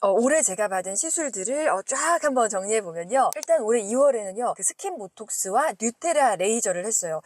어, 올해 제가 받은 시술들을 어, 쫙 한번 정리해 보면요. 일단 올해 2월에는요. 그 스킨 보톡스와 뉴테라 레이저를 했어요.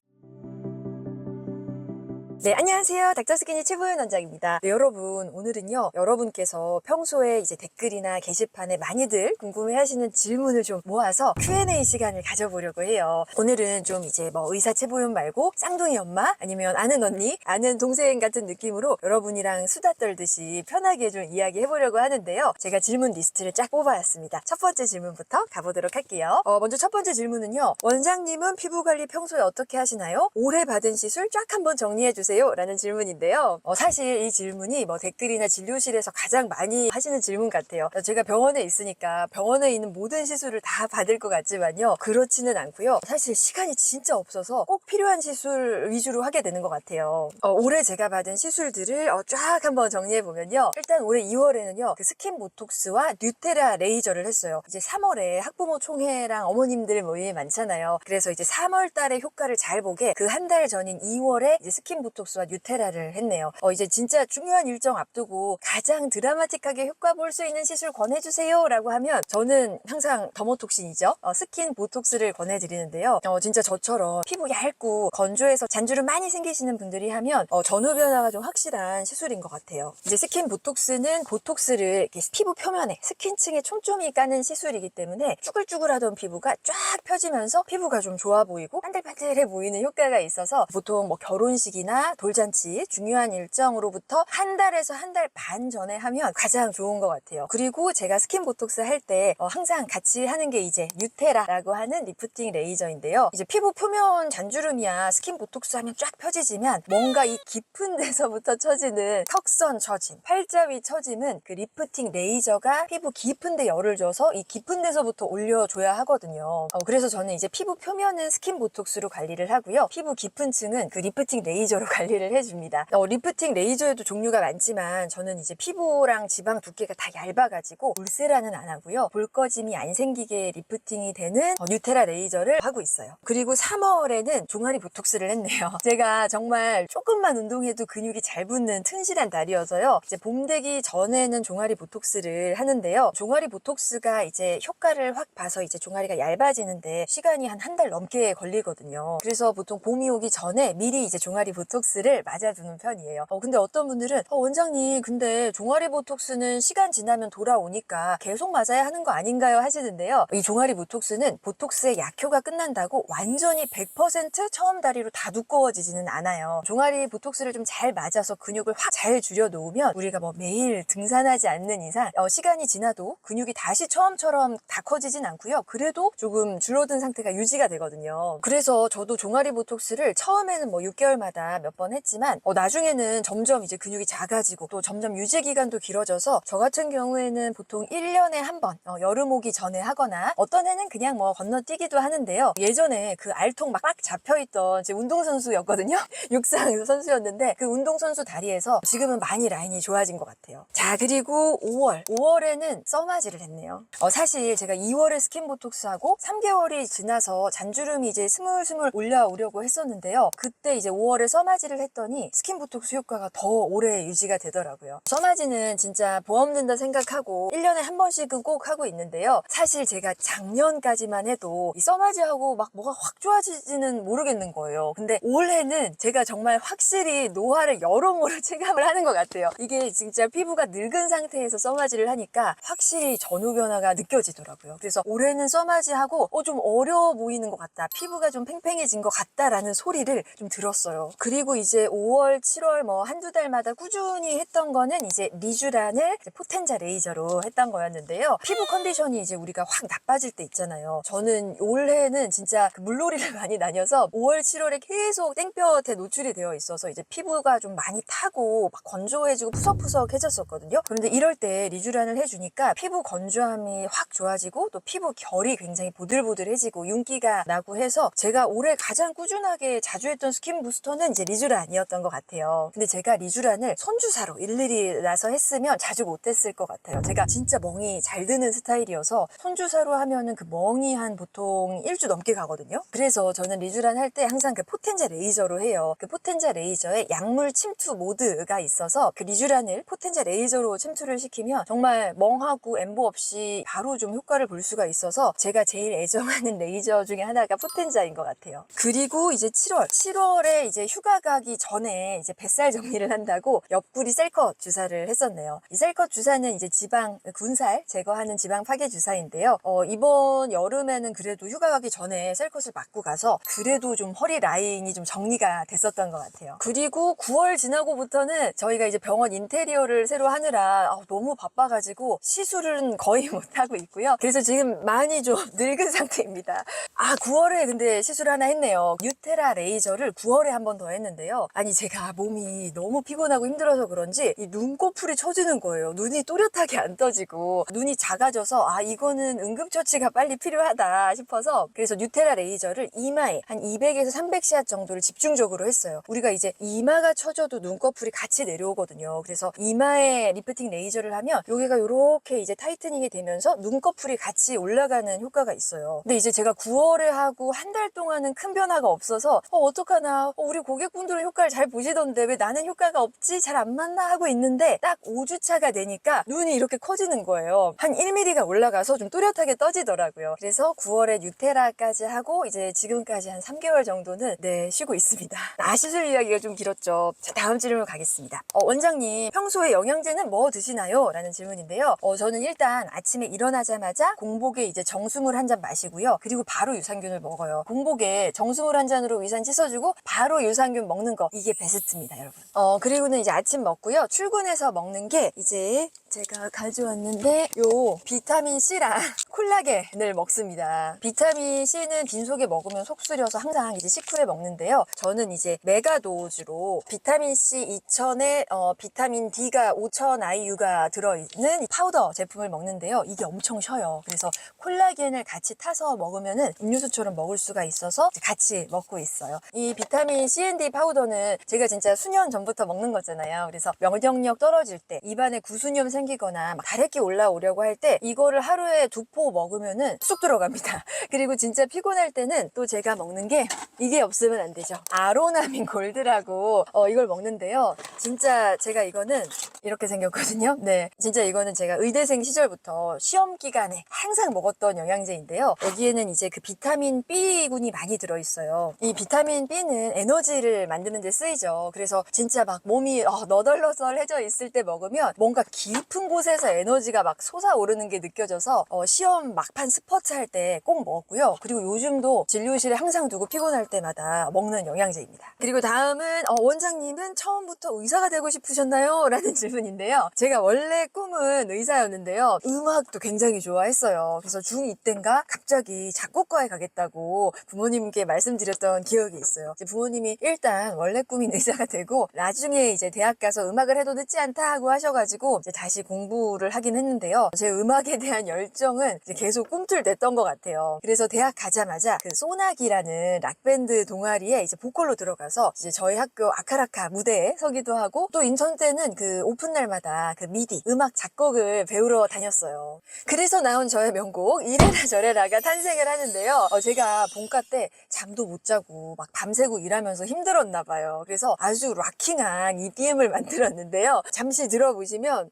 네, 안녕하세요. 닥터스키니 최보현 원장입니다. 네, 여러분, 오늘은요, 여러분께서 평소에 이제 댓글이나 게시판에 많이들 궁금해 하시는 질문을 좀 모아서 Q&A 시간을 가져보려고 해요. 오늘은 좀 이제 뭐 의사 최보현 말고 쌍둥이 엄마, 아니면 아는 언니, 아는 동생 같은 느낌으로 여러분이랑 수다 떨듯이 편하게 좀 이야기 해보려고 하는데요. 제가 질문 리스트를 쫙 뽑아왔습니다. 첫 번째 질문부터 가보도록 할게요. 어, 먼저 첫 번째 질문은요. 원장님은 피부 관리 평소에 어떻게 하시나요? 올해 받은 시술 쫙 한번 정리해 주세요. 라는 질문인데요. 어, 사실 이 질문이 뭐 댓글이나 진료실에서 가장 많이 하시는 질문 같아요. 제가 병원에 있으니까 병원에 있는 모든 시술을 다 받을 것 같지만요. 그렇지는 않고요. 사실 시간이 진짜 없어서 꼭 필요한 시술 위주로 하게 되는 것 같아요. 어, 올해 제가 받은 시술들을 어, 쫙 한번 정리해 보면요. 일단 올해 2월에는요. 그 스킨 보톡스와 뉴테라 레이저를 했어요. 이제 3월에 학부모 총회랑 어머님들 모임이 많잖아요. 그래서 이제 3월 달에 효과를 잘 보게 그 한 달 전인 2월에 이제 스킨 보톡스 와 뉴테라를 했네요. 어, 이제 진짜 중요한 일정 앞두고 가장 드라마틱하게 효과 볼 수 있는 시술 권해주세요 라고 하면 저는 항상 더모톡신이죠. 어, 스킨 보톡스를 권해드리는데요. 어, 진짜 저처럼 피부 얇고 건조해서 잔주름 많이 생기시는 분들이 하면 어, 전후 변화가 좀 확실한 시술인 것 같아요. 이제 스킨 보톡스는 보톡스를 피부 표면에 스킨층에 촘촘히 까는 시술이기 때문에 쭈글쭈글하던 피부가 쫙 펴지면서 피부가 좀 좋아 보이고 반들반들해 보이는 효과가 있어서 보통 뭐 결혼식이나 돌잔치 중요한 일정으로부터 한 달에서 한 달 반 전에 하면 가장 좋은 것 같아요. 그리고 제가 스킨 보톡스 할 때 항상 같이 하는 게 이제 뉴테라라고 하는 리프팅 레이저인데요. 이제 피부 표면 잔주름이야 스킨 보톡스 하면 쫙 펴지지만 뭔가 이 깊은 데서부터 처지는 턱선 처짐, 팔자 위 처짐은 그 리프팅 레이저가 피부 깊은 데 열을 줘서 이 깊은 데서부터 올려줘야 하거든요. 어, 그래서 저는 이제 피부 표면은 스킨 보톡스로 관리를 하고요. 피부 깊은 층은 그 리프팅 레이저로 관리를 해줍니다. 어, 리프팅 레이저에도 종류가 많지만 저는 이제 피부랑 지방 두께가 다 얇아가지고 울세라는 안 하고요. 볼거짐이 안 생기게 리프팅이 되는 어, 뉴테라 레이저를 하고 있어요. 그리고 3월에는 종아리 보톡스를 했네요. 제가 정말 조금만 운동해도 근육이 잘 붙는 튼실한 달이어서요. 이제 봄 되기 전에는 종아리 보톡스를 하는데요. 종아리 보톡스가 이제 효과를 확 봐서 이제 종아리가 얇아지는데 시간이 한 한 달 넘게 걸리거든요. 그래서 보통 봄이 오기 전에 미리 이제 종아리 보톡스 를 맞아두는 편이에요. 어, 근데 어떤 분들은 어, 원장님 근데 종아리 보톡스는 시간 지나면 돌아오니까 계속 맞아야 하는 거 아닌가요 하시는데요. 이 종아리 보톡스는 보톡스의 약효가 끝난다고 완전히 100% 처음 다리로 다 두꺼워지지는 않아요. 종아리 보톡스를 좀 잘 맞아서 근육을 확 잘 줄여 놓으면 우리가 뭐 매일 등산하지 않는 이상 어, 시간이 지나도 근육이 다시 처음처럼 다 커지진 않고요. 그래도 조금 줄어든 상태가 유지가 되거든요. 그래서 저도 종아리 보톡스를 처음에는 뭐 6개월마다 몇번 했지만 어, 나중에는 점점 이제 근육이 작아지고 또 점점 유지 기간도 길어져서 저 같은 경우에는 보통 1년에 한번 어, 여름 오기 전에 하거나 어떤 해는 그냥 뭐 건너뛰기도 하는데요. 예전에 그 알통 막 빡 잡혀있던 제 운동선수였거든요. 육상 선수였는데 그 운동선수 다리에서 지금은 많이 라인이 좋아진 것 같아요. 자 그리고 5월 5월에는 써마지를 했네요. 어, 사실 제가 2월에 스킨 보톡스하고 3개월이 지나서 잔주름이 이제 스물스물 올라오려고 했었는데요. 그때 이제 5월에 써마지 를 했더니 스킨 보톡스 효과가 더 오래 유지가 되더라고요. 써마지는 진짜 보험 든다 생각하고 1년에 한 번씩은 꼭 하고 있는데요. 사실 제가 작년까지만 해도 이 써마지하고 막 뭐가 확 좋아지지는 모르겠는 거예요. 근데 올해는 제가 정말 확실히 노화를 여러모로 체감을 하는 것 같아요. 이게 진짜 피부가 늙은 상태에서 써마지를 하니까 확실히 전후 변화가 느껴지더라고요. 그래서 올해는 써마지하고 어, 좀 어려워 보이는 것 같다. 피부가 좀 팽팽해진 것 같다라는 소리를 좀 들었어요. 그리고 이제 5월, 7월 뭐 한두 달마다 꾸준히 했던 거는 이제 리쥬란을 포텐자 레이저로 했던 거였는데요. 피부 컨디션이 이제 우리가 확 나빠질 때 있잖아요. 저는 올해는 진짜 그 물놀이를 많이 다녀서 5월, 7월에 계속 땡볕에 노출이 되어 있어서 이제 피부가 좀 많이 타고 막 건조해지고 푸석푸석해졌었거든요. 그런데 이럴 때 리쥬란을 해주니까 피부 건조함이 확 좋아지고 또 피부 결이 굉장히 보들보들해지고 윤기가 나고 해서 제가 올해 가장 꾸준하게 자주 했던 스킨 부스터는 이제 리쥬 리쥬란이었던 것 같아요. 근데 제가 리쥬란을 손주사로 일일이 나서 했으면 자주 못했을 것 같아요. 제가 진짜 멍이 잘 드는 스타일이어서 손주사로 하면은 그 멍이 한 보통 일주 넘게 가거든요. 그래서 저는 리쥬란 할 때 항상 그 포텐자 레이저로 해요. 그 포텐자 레이저에 약물 침투 모드가 있어서 그 리쥬란을 포텐자 레이저로 침투를 시키면 정말 멍하고 엠보 없이 바로 좀 효과를 볼 수가 있어서 제가 제일 애정하는 레이저 중에 하나가 포텐자인 것 같아요. 그리고 이제 7월, 7월에 이제 휴가 가기 전에 이제 뱃살 정리를 한다고 옆구리 셀컷 주사를 했었네요. 이 셀컷 주사는 이제 지방, 군살 제거하는 지방 파괴 주사인데요. 어, 이번 여름에는 그래도 휴가 가기 전에 셀컷을 맞고 가서 그래도 좀 허리 라인이 좀 정리가 됐었던 것 같아요. 그리고 9월 지나고부터는 저희가 이제 병원 인테리어를 새로 하느라 아, 너무 바빠가지고 시술은 거의 못하고 있고요. 그래서 지금 많이 좀 늙은 상태입니다. 아, 9월에 근데 시술 하나 했네요. 유테라 레이저를 9월에 한 번 더 했는데 요. 아니, 제가 몸이 너무 피곤하고 힘들어서 그런지 이 눈꺼풀이 처지는 거예요. 눈이 또렷하게 안 떠지고 눈이 작아져서 아, 이거는 응급처치가 빨리 필요하다 싶어서 그래서 뉴테라 레이저를 이마에 한 200에서 300시앗 정도를 집중적으로 했어요. 우리가 이제 이마가 처져도 눈꺼풀이 같이 내려오거든요. 그래서 이마에 리프팅 레이저를 하면 여기가 이렇게 이제 타이트닝이 되면서 눈꺼풀이 같이 올라가는 효과가 있어요. 근데 이제 제가 9월에 하고 한 달 동안은 큰 변화가 없어서 어, 어떡하나 어, 우리 고객분 들은 효과를 잘 보시던데 왜 나는 효과가 없지 잘 안 맞나 하고 있는데 딱 5주차가 되니까 눈이 이렇게 커지는 거예요. 한 1mm가 올라가서 좀 또렷하게 떠지더라고요. 그래서 9월에 뉴테라까지 하고 이제 지금까지 한 3개월 정도는 네 쉬고 있습니다. 아시술 이야기가 좀 길었죠. 자 다음 질문 가겠습니다. 어, 원장님 평소에 영양제는 뭐 드시나요? 라는 질문인데요. 어, 저는 일단 아침에 일어나자마자 공복에 이제 정수물 한 잔 마시고요. 그리고 바로 유산균을 먹어요. 공복에 정수물 한 잔으로 위산 씻어주고 바로 유산균 먹는 거 이게 베스트입니다, 여러분. 어 그리고는 이제 아침 먹고요. 출근해서 먹는 게 이제 제가 가져왔는데 요 비타민 C랑 콜라겐을 먹습니다. 비타민 C는 빈속에 먹으면 속 쓰려서 항상 이제 식후에 먹는데요. 저는 이제 메가도즈로 비타민 C 2000에 어, 비타민 D가 5000 IU가 들어있는 이 파우더 제품을 먹는데요. 이게 엄청 쉬어요. 그래서 콜라겐을 같이 타서 먹으면은 음료수처럼 먹을 수가 있어서 같이 먹고 있어요. 이 비타민 C&D 파우더는 제가 진짜 수년 전부터 먹는 거잖아요. 그래서 면역력 떨어질 때 입안에 구수염 생 기거나 막 다래끼 올라오려고 할 때 이거를 하루에 두 포 먹으면은 쑥 들어갑니다. 그리고 진짜 피곤할 때는 또 제가 먹는 게 이게 없으면 안 되죠. 아로나민 골드라고 어, 이걸 먹는데요. 진짜 제가 이거는 이렇게 생겼거든요. 네. 진짜 이거는 제가 의대생 시절부터 시험 기간에 항상 먹었던 영양제인데요. 여기에는 이제 그 비타민 B군이 많이 들어있어요. 이 비타민 B는 에너지를 만드는 데 쓰이죠. 그래서 진짜 막 몸이 어, 너덜너덜해져 있을 때 먹으면 뭔가 깊은 곳에서 에너지가 막 솟아오르는 게 느껴져서 어, 시험 막판 스퍼트 할 때 꼭 먹고요. 그리고 요즘도 진료실에 항상 두고 피곤할 때마다 먹는 영양제입니다. 그리고 다음은 어, 원장님은 처음부터 의사가 되고 싶으셨나요? 라는 질문인데요. 제가 원래 꿈은 의사였는데요. 음악도 굉장히 좋아했어요. 그래서 중2 때인가 갑자기 작곡과에 가겠다고 부모님께 말씀드렸던 기억이 있어요. 부모님이 일단 원래 꿈인 의사가 되고 나중에 이제 대학 가서 음악을 해도 늦지 않다 하고 하셔가지고 이제 다시 공부를 하긴 했는데요. 제 음악에 대한 열정은 계속 꿈틀댔던 것 같아요. 그래서 대학 가자마자 그 소나기라는 락밴드 동아리에 이제 보컬로 들어가서 이제 저희 학교 아카라카 무대에 서기도 하고 또 인천 때는 그 오픈 날마다 그 미디 음악 작곡을 배우러 다녔어요. 그래서 나온 저의 명곡 이래라 저래라가 탄생을 하는데요. 어, 제가 본과 때 잠도 못 자고 막 밤새고 일하면서 힘들었나 봐요. 그래서 아주 락킹한 EDM을 만들었는데요. 잠시 들어보시면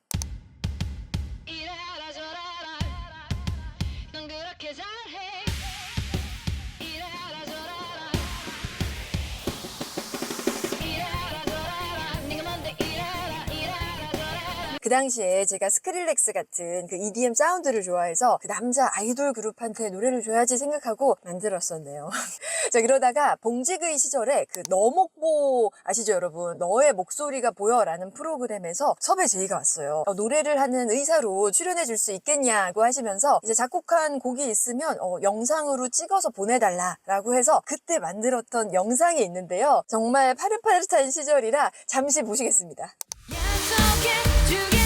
당시에 제가 스크릴렉스 같은 그 EDM 사운드를 좋아해서 그 남자 아이돌 그룹한테 노래를 줘야지 생각하고 만들었었네요. 자, 그러다가 봉직의 시절에 그 너목보 아시죠, 여러분? 너의 목소리가 보여라는 프로그램에서 섭외 제의가 왔어요. 어, 노래를 하는 의사로 출연해 줄 수 있겠냐고 하시면서 이제 작곡한 곡이 있으면 어, 영상으로 찍어서 보내달라라고 해서 그때 만들었던 영상이 있는데요. 정말 파릇파릇한 시절이라 잠시 보시겠습니다. 약속해 주겠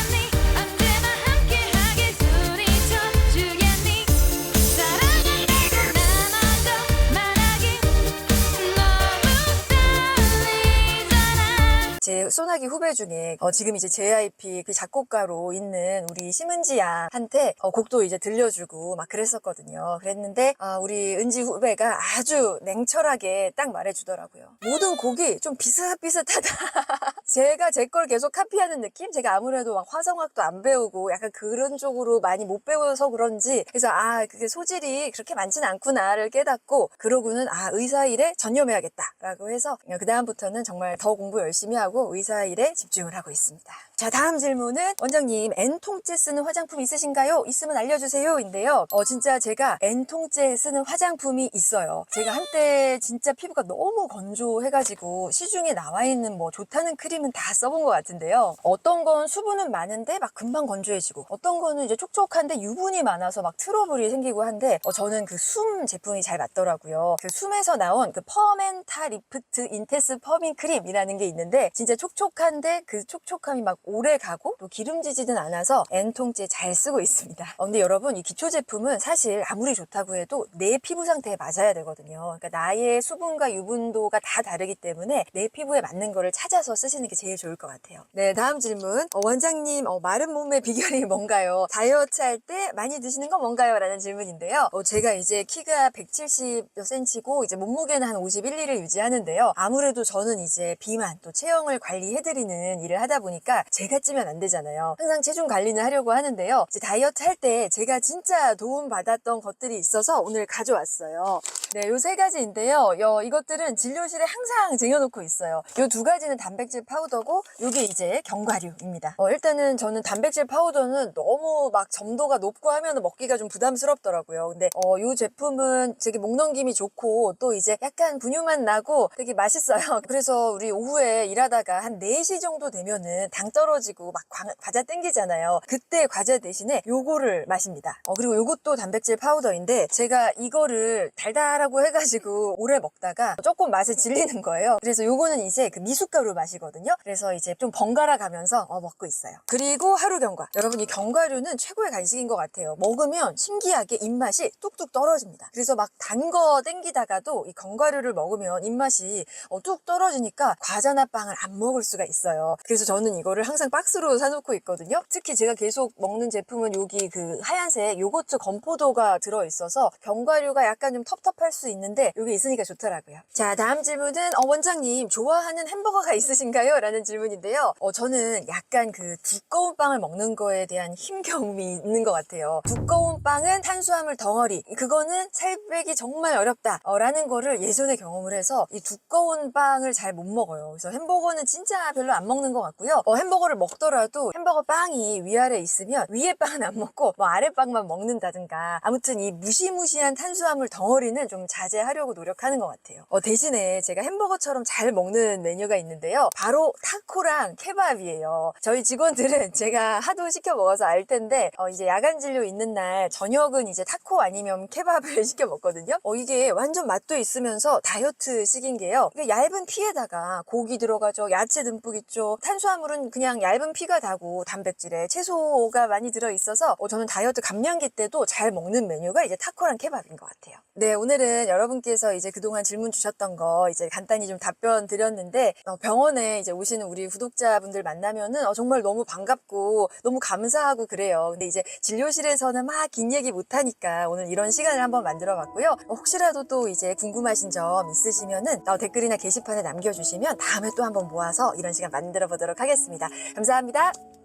소나기 후배 중에 어, 지금 이제 JYP 그 작곡가로 있는 우리 심은지 양한테 어, 곡도 이제 들려주고 막 그랬었거든요. 그랬는데 아, 우리 은지 후배가 아주 냉철하게 딱 말해주더라고요. 모든 곡이 좀 비슷비슷하다. 제가 제 걸 계속 카피하는 느낌? 제가 아무래도 막 화성학도 안 배우고 약간 그런 쪽으로 많이 못 배워서 그런지 그래서 아 그게 소질이 그렇게 많진 않구나를 깨닫고 그러고는 아 의사 일에 전념해야겠다라고 해서 그 다음부터는 정말 더 공부 열심히 하고 의사 일에 집중을 하고 있습니다. 자 다음 질문은 원장님 N통째 쓰는 화장품 있으신가요? 있으면 알려주세요 인데요. 어 진짜 제가 N통째 쓰는 화장품이 있어요. 제가 한때 진짜 피부가 너무 건조해가지고 시중에 나와 있는 뭐 좋다는 크림은 다 써본 것 같은데요. 어떤 건 수분은 많은데 막 금방 건조해지고 어떤 거는 이제 촉촉한데 유분이 많아서 막 트러블이 생기고 한데 어, 저는 그 숨 제품이 잘 맞더라고요. 그 숨에서 나온 그 퍼멘타 리프트 인테스 퍼밍 크림이라는 게 있는데 진짜 촉 촉한데 그 촉촉함이 막 오래 가고 또 기름지지는 않아서 N통째 잘 쓰고 있습니다. 어, 근데 여러분 이 기초 제품은 사실 아무리 좋다고 해도 내 피부 상태에 맞아야 되거든요. 그러니까 나의 수분과 유분도가 다 다르기 때문에 내 피부에 맞는 거를 찾아서 쓰시는 게 제일 좋을 것 같아요. 네, 다음 질문. 어, 원장님, 어, 마른 몸의 비결이 뭔가요? 다이어트 할 때 많이 드시는 건 뭔가요? 라는 질문인데요. 어, 제가 이제 키가 170cm고 이제 몸무게는 한 51, 2를 유지하는데요. 아무래도 저는 이제 비만 또 체형을 관리 해드리는 일을 하다 보니까 제가 찌면 안 되잖아요. 항상 체중 관리는 하려고 하는데요. 다이어트 할 때 제가 진짜 도움 받았던 것들이 있어서 오늘 가져왔어요. 네, 요 세 가지인데요. 요, 이것들은 진료실에 항상 쟁여놓고 있어요. 요 두 가지는 단백질 파우더고 요게 이제 견과류입니다. 어, 일단은 저는 단백질 파우더는 너무 막 점도가 높고 하면 먹기가 좀 부담스럽더라고요. 근데 어, 요 제품은 되게 목 넘김이 좋고 또 이제 약간 분유맛 나고 되게 맛있어요. 그래서 우리 오후에 일하다가 한 4시 정도 되면은 당 떨어지고 막 과, 과자 땡기잖아요. 그때 과자 대신에 요거를 마십니다. 어, 그리고 요것도 단백질 파우더인데 제가 이거를 달달 하고 해가지고 오래 먹다가 조금 맛에 질리는 거예요. 그래서 요거는 이제 그 미숫가루 맛이거든요. 그래서 이제 좀 번갈아 가면서 어, 먹고 있어요. 그리고 하루 견과. 여러분 이 견과류는 최고의 간식인 것 같아요. 먹으면 신기하게 입맛이 뚝뚝 떨어집니다. 그래서 막 단 거 땡기다가도 이 견과류를 먹으면 입맛이 어, 뚝 떨어지니까 과자나 빵을 안 먹을 수가 있어요. 그래서 저는 이거를 항상 박스로 사놓고 있거든요. 특히 제가 계속 먹는 제품은 여기 그 하얀색 요거트 건포도가 들어있어서 견과류가 약간 좀 텁텁할 수 있는데 여기 있으니까 좋더라고요. 자 다음 질문은 어, 원장님 좋아하는 햄버거가 있으신가요? 라는 질문인데요. 어, 저는 약간 그 두꺼운 빵을 먹는 거에 대한 힘겨움이 있는 것 같아요. 두꺼운 빵은 탄수화물 덩어리 그거는 살 빼기 정말 어렵다 어, 라는 거를 예전에 경험을 해서 이 두꺼운 빵을 잘 못 먹어요. 그래서 햄버거는 진짜 별로 안 먹는 것 같고요. 어, 햄버거를 먹더라도 햄버거 빵이 위아래 있으면 위에 빵은 안 먹고 뭐 아래 빵만 먹는다든가 아무튼 이 무시무시한 탄수화물 덩어리는 좀 자제하려고 노력하는 것 같아요. 어, 대신에 제가 햄버거처럼 잘 먹는 메뉴가 있는데요. 바로 타코랑 케밥이에요. 저희 직원들은 제가 하도 시켜 먹어서 알 텐데 어, 이제 야간 진료 있는 날 저녁은 이제 타코 아니면 케밥을 시켜 먹거든요. 어, 이게 완전 맛도 있으면서 다이어트식인 게요. 얇은 피에다가 고기 들어가죠. 야채 듬뿍 있죠. 탄수화물은 그냥 얇은 피가 다고 단백질에 채소가 많이 들어 있어서 어, 저는 다이어트 감량기 때도 잘 먹는 메뉴가 이제 타코랑 케밥인 것 같아요. 네, 오늘은 여러분께서 이제 그동안 질문 주셨던 거 이제 간단히 좀 답변 드렸는데 어, 병원에 이제 오시는 우리 구독자분들 만나면은 어, 정말 너무 반갑고 너무 감사하고 그래요. 근데 이제 진료실에서는 막 긴 얘기 못 하니까 오늘 이런 시간을 한번 만들어 봤고요. 어, 혹시라도 또 이제 궁금하신 점 있으시면은 어, 댓글이나 게시판에 남겨 주시면 다음에 또 한번 모아서 이런 시간 만들어 보도록 하겠습니다. 감사합니다.